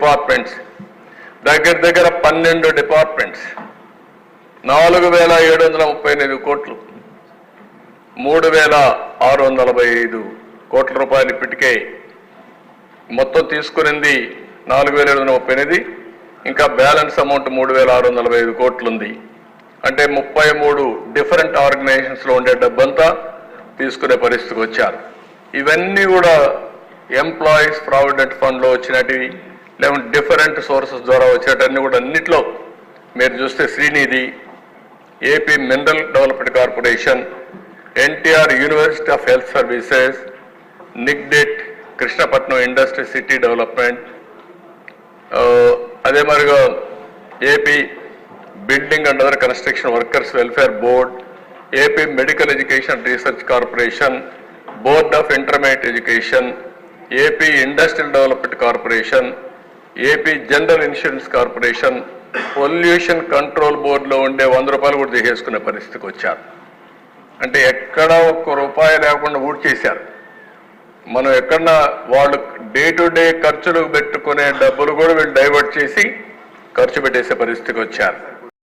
Departments. దగ్గర దగ్గర పన్నెండు డిపార్ట్మెంట్స్. నాలుగు వేల ఏడు వందల ముప్పై ఎనిమిది కోట్లు. మూడు వేల ఆరు వందల నలభై ఐదు కోట్ల రూపాయలు ఇప్పటికే మొత్తం తీసుకునింది నాలుగు వేల ఏడు వందల ముప్పై ఎనిమిది. ఇంకా బ్యాలెన్స్ అమౌంట్ మూడు వేల ఆరు వందల నలభై ఐదు కోట్లు ఉంది అంటే ముప్పై మూడు డిఫరెంట్ ఆర్గనైజేషన్స్లో ఉండే డబ్బంతా తీసుకునే పరిస్థితికి వచ్చారు. ఇవన్నీ కూడా ఎంప్లాయీస్ ప్రావిడెంట్ ఫండ్లో వచ్చినటివి. లేకుంటే డిఫరెంట్ సోర్సెస్ ద్వారా వచ్చేటన్ని కూడా అన్నిట్లో మీరు చూస్తే Srinidhi AP mineral development corporation NTR university of health services నిగ్డెట్ Krishnapatnam industry city development అదే మరిగా AP building and other construction workers welfare board AP medical education research corporation board of intermediate education AP industrial development corporation AP general insurance corporation pollution control బోర్డులో ఉండే వంద రూపాయలు కూడా తీసేసుకునే పరిస్థితికి వచ్చారు. అంటే ఎక్కడ ఒక్క రూపాయి లేకుండా ఊడ్ చేశారు మనం ఎక్కడన్నా వాళ్ళు డే టు డే ఖర్చులు పెట్టుకునే డబ్బులు కూడా వీళ్ళు డైవర్ట్ చేసి ఖర్చు పెట్టేసే పరిస్థితికి వచ్చారు.